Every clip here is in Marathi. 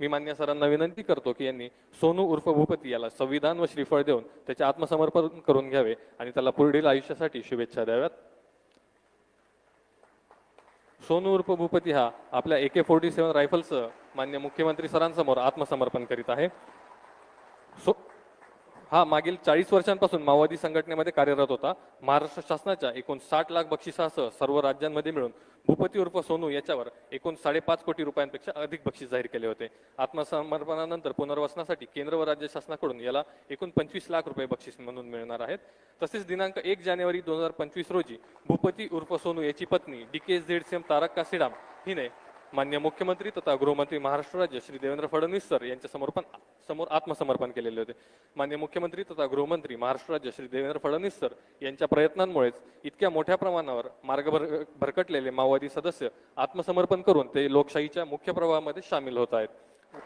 मी मान्य सरांना विनंती करतो की यांनी सोनू उर्फ भूपती याला संविधान व श्रीफळ देऊन त्याचे आत्मसमर्पण करून घ्यावे आणि त्याला पुढील आयुष्यासाठी शुभेच्छा द्याव्यात. सोनू उर्फ भूपती हा आपल्या ए के फोर्टी सेव्हन रायफलचं मान्य मुख्यमंत्री सरांसमोर आत्मसमर्पण करीत आहे. सो हा मागील चाळीस वर्षांपासून माओवादी संघटनेमध्ये कार्यरत होता. महाराष्ट्र शासनाच्या एकूण साठ लाख बक्षिसासह सर्व राज्यांमध्ये मिळून भूपती उर्फ सोनू याच्यावर एकूण साडेपाच कोटी रुपयांपेक्षा अधिक बक्षीस जाहीर केले होते. आत्मसमर्पणानंतर पुनर्वसनासाठी केंद्र व राज्य शासनाकडून याला एकूण पंचवीस लाख रुपये बक्षीस म्हणून मिळणार आहेत. तसेच दिनांक एक जानेवारी दोन हजार पंचवीस रोजी भूपती उर्फ सोनू याची पत्नी D K Z C M Tarak Kasidam हिने मान्य मुख्यमंत्री तथा गृहमंत्री महाराष्ट्र राज्य श्री देवेंद्र फडणवीस सर यांच्या समर्पण समोर आत्मसमर्पण केलेले होते. मान्य मुख्यमंत्री तथा गृहमंत्री महाराष्ट्र राज्य श्री देवेंद्र फडणवीस सर यांच्या प्रयत्नांमुळेच इतक्या मोठ्या प्रमाणावर मार्ग भर भरकटलेले माओवादी सदस्य आत्मसमर्पण करून ते लोकशाहीच्या मुख्य प्रवाहामध्ये सामील होत आहेत.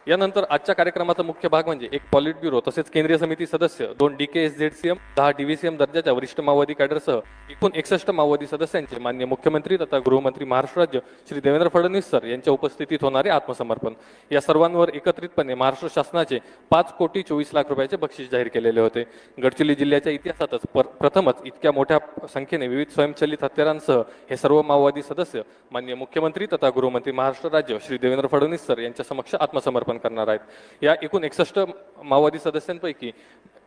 यानंतर आजच्या कार्यक्रमाचा मुख्य भाग म्हणजे एक पॉलिट ब्युरो तसेच केंद्रीय समिती सदस्य दोन D K S Z C M दहा डीव्हीसीएम दर्जाच्या वरिष्ठ माओवादी कॅडरसह एकूण एकसष्ट माओवादी सदस्यांचे मान्य मुख्यमंत्री तथा गृहमंत्री महाराष्ट्र राज्य श्री देवेंद्र फडणवीस सर यांच्या उपस्थितीत होणारे आत्मसमर्पण. या सर्वांवर एकत्रितपणे महाराष्ट्र शासनाचे पाच कोटी चोवीस लाख रुपयाचे बक्षीस जाहीर केलेले होते. गडचिरोली जिल्ह्याच्या इतिहासातच प्रथमच इतक्या मोठ्या संख्येने विविध स्वयंचलित हत्यारांसह हे सर्व माओवादी सदस्य मान्य मुख्यमंत्री तथा गृहमंत्री महाराष्ट्र राज्य श्री देवेंद्र फडणवीस सर यांच्या समक्ष आत्मसमर्पण करणार आहेत. या एकूण एकसष्ट माओवादी सदस्यांपैकी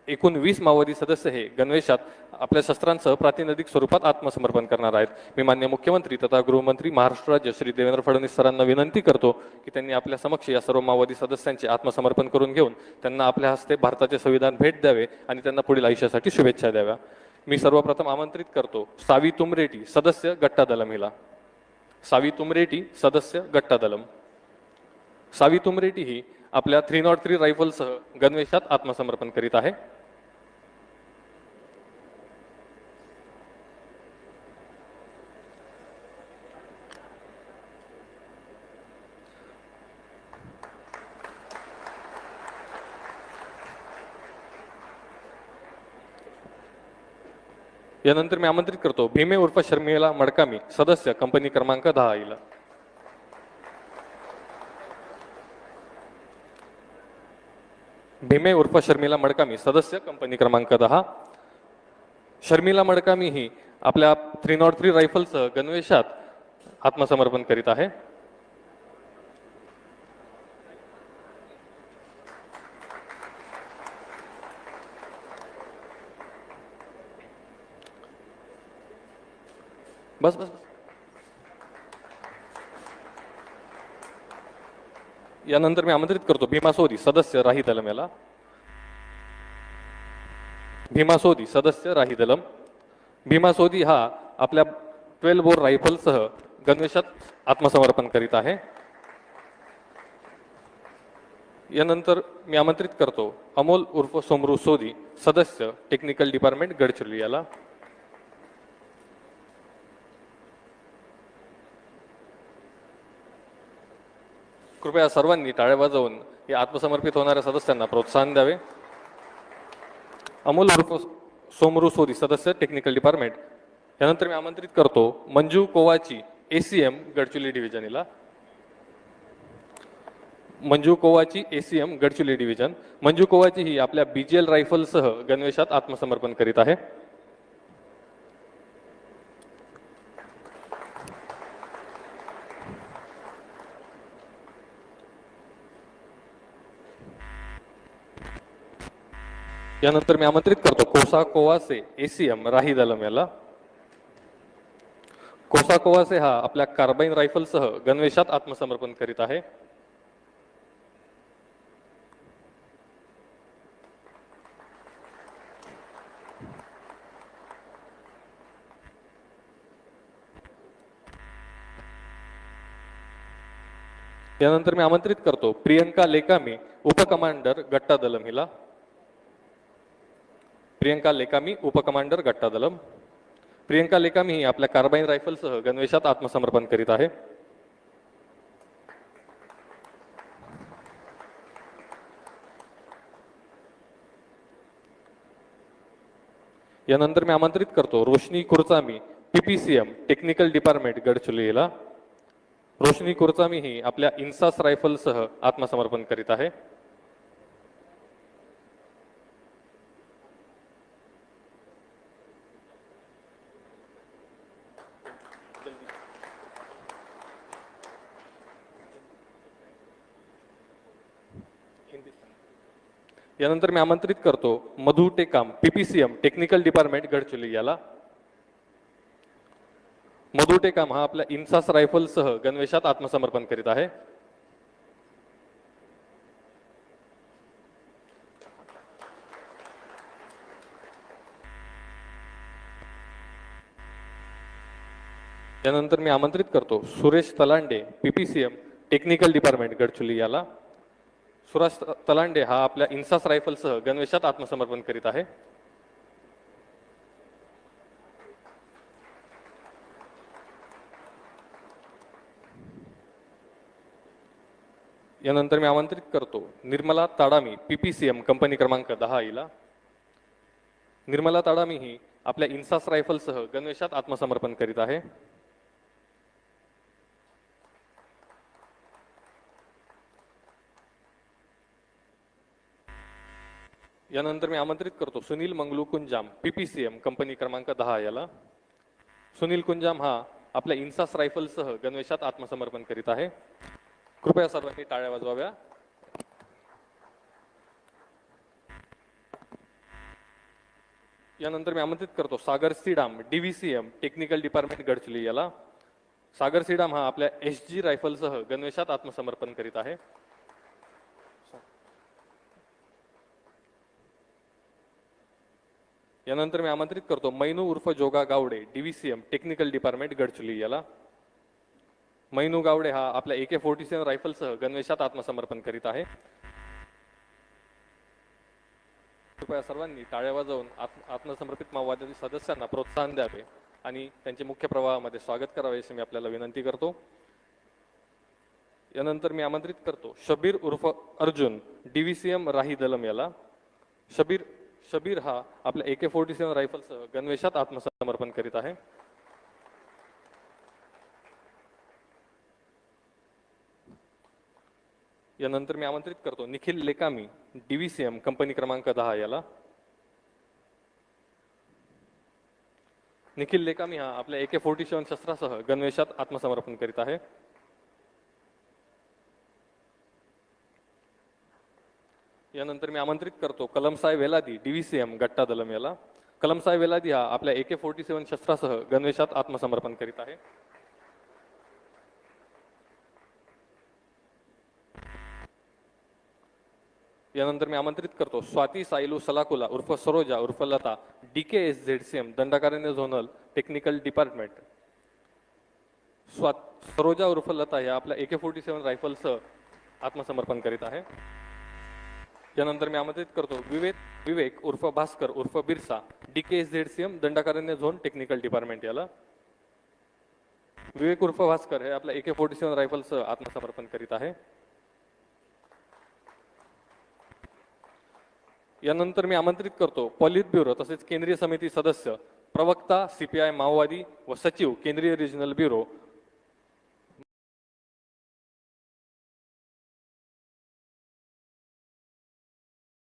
एकूण वीस माओवादी सदस्य हे गणवेशात आपल्या शस्त्रांसह प्रातिनिधिक स्वरूपात आत्मसमर्पण करणार आहेत. मी मान्य मुख्यमंत्री तथा गृहमंत्री महाराष्ट्र राज्य श्री देवेंद्र फडणवीस सरांना विनंती करतो की त्यांनी आपल्या समक्ष या सर्व माओवादी सदस्यांचे आत्मसमर्पण करून घेऊन त्यांना आपल्या हस्ते भारताचे संविधान भेट द्यावे आणि त्यांना पुढील आयुष्यासाठी शुभेच्छा द्याव्या. मी सर्वप्रथम आमंत्रित करतो सावी तुमरेटी सदस्य गट्टा दलम हिला. सावी तुमरेटी सदस्य गट्टा दलम. सावी तुमरेटी ही आपल्या थ्री नॉट थ्री रायफलसह गणवेशात आत्मसमर्पण करीत आहे. यानंतर मी आमंत्रित करतो भीमे उर्फ शर्मिला मडकामी सदस्य कंपनी क्रमांक दहा आईला. भीमे उर्फ शर्मिला मडकामी सदस्य कंपनी क्रमांक दहा. शर्मिला मडकामी ही आपल्या थ्री नॉट थ्री रायफलसह गणवेशात आत्मसमर्पण करीत आहे. बस बस. यानंतर मी आमंत्रित करतो भीमा सोदी सदस्य राही दलम याला. भीमा सोदी सदस्य राही दलम भीमा सोदी हा आपल्या ट्वेल्व बोर रायफलसह गणवेशात आत्मसमर्पण करीत आहे. यानंतर मी आमंत्रित करतो अमोल उर्फ सोमरू सोदी सदस्य टेक्निकल डिपार्टमेंट गडचिरोली याला. कृपया सर्वांनी टाळ्या वाजवून या आत्मसमर्पित होणाऱ्या सदस्यांना प्रोत्साहन द्यावे. अमोल उर्फ सोमरू सोरी सदस्य टेक्निकल डिपार्टमेंट यानंतर मी आमंत्रित करतो मंजू कोवाची एसीएम गडचिरोली डिव्हिजनला मंजू कोवाची एसीएम गडचिरोली डिव्हिजन मंजू कोवाची ही आपल्या बीजीएल रायफलसह गणवेशात आत्मसमर्पण करीत आहे. यानंतर मी आमंत्रित करतो. कोसा कोवासे एसीएम राही दलम याला. कोसा कोवासे हा आपल्या कार्बाईन रायफलसह गणवेशात आत्मसमर्पण करीत आहे. यानंतर मी आमंत्रित करतो प्रियंका लेकामी उपकमांडर गट्टा दलम हिला. प्रियंका लेकामी उपकमांडर गट्टा दलम प्रियंका लेकामी ही आपल्या कार्बाईन रायफलसह गणवेशात आत्मसमर्पण करीत आहे. यानंतर मी आमंत्रित करतो Roshni Kurchami PPCM technical department गडचिरोलीला. Roshni Kurchami ही आपल्या इन्सास रायफलसह आत्मसमर्पण करीत आहे. यानंतर मी आमंत्रित करतो Madhu Tekam PPCM technical department Gadchiroli याला. मधु टेकाम हा आपल्या इन्सास रायफलसह गणवेशात आत्मसमर्पण करीत आहे. यानंतर मी आमंत्रित करतो Suresh Talande PPCM technical department Gadchiroli याला. सुराज तलांडे हा आपल्या इन्सास रायफलसह गणवेशात आत्मसमर्पण करीत आहे. यानंतर मी आमंत्रित करतो निर्मला ताडामी पीपीसीएम कंपनी क्रमांक दहा हिला निर्मला ताडामी ही आपल्या इन्सास रायफलसह गणवेशात आत्मसमर्पण करीत आहे. यानंतर मी आमंत्रित करतो. सुनील मंगलू कुंजाम पीपीसीएम कंपनी क्रमांक दहा याला. सुनील कुंजाम हा आपल्या इन्सास रायफलसह गणवेशात आत्मसमर्पण करीत आहे. कृपया सर्वांनी टाळ्या वाजवाव्या. यानंतर मी आमंत्रित करतो Sagar Sidam DVCM technical department Gadchiroli याला. सागर सीडाम हा आपल्या एस जी रायफलसह गणवेशात आत्मसमर्पण करीत आहे. यानंतर मी आमंत्रित करतो मैनू उर्फ Joga Gawde DVCM technical department Gadchiroli याला. मैनू गावडे हा आपल्या ए के फोर्टी सेव्हन रायफलसह गणवेशात आत्मसमर्पण करीत आहे. कृपया सर्वांनी टाळ्या वाजवून आत्म आत्मसमर्पित माओवादी सदस्यांना प्रोत्साहन द्यावे आणि त्यांचे मुख्य प्रवाहामध्ये स्वागत करावे अशी मी आपल्याला विनंती करतो. यानंतर मी आमंत्रित करतो शबीर उर्फ अर्जुन डीव्हीसीएम राही दलम याला. शबीर शबीर हा आपल्या के फोर्टी सेव्हन रायफलसह गणवेशात आत्मसमर्पण करीत आहे. यानंतर मी आमंत्रित करतो निखिल लेकामी डीव्हीसीएम कंपनी क्रमांक दहा याला. निखिल लेकामी हा आपल्या एके फोर्टी सेव्हन शस्त्रासह गणवेशात आत्मसमर्पण करीत आहे. यानंतर मी आमंत्रित करतो कलमसाय वेलादी डीव्हीसीएम गट्टा दलम याला. कलमसाय वेलादी हा आपल्या एके फोर्टी सेव्हन शस्त्रासह गणवेशात आत्मसमर्पण करीत आहे. यानंतर मी आमंत्रित करतो स्वाती सायलू सलाकुला उर्फ सरोजा उर्फ Lata D K S Z C M Dandakaranya zonal technical department स्वा सरोजा उर्फ लता या आपल्या एके फोर्टी सेव्हन रायफलसह आत्मसमर्पण करीत आहे. यानंतर मी आमंत्रित करतो विवेक विवेक उर्फ भास्कर उर्फ Birsa D K Z C M Dandakaranya zone technical department याला. विवेक उर्फ भास्कर हे आपल्या एके फोर्टी सेव्हन रायफलसह आत्मसमर्पण करीत आहे. यानंतर मी आमंत्रित करतो पॉलित ब्युरो तसेच केंद्रीय समिती सदस्य प्रवक्ता सीपीआय माओवादी व सचिव केंद्रीय रिजनल ब्युरो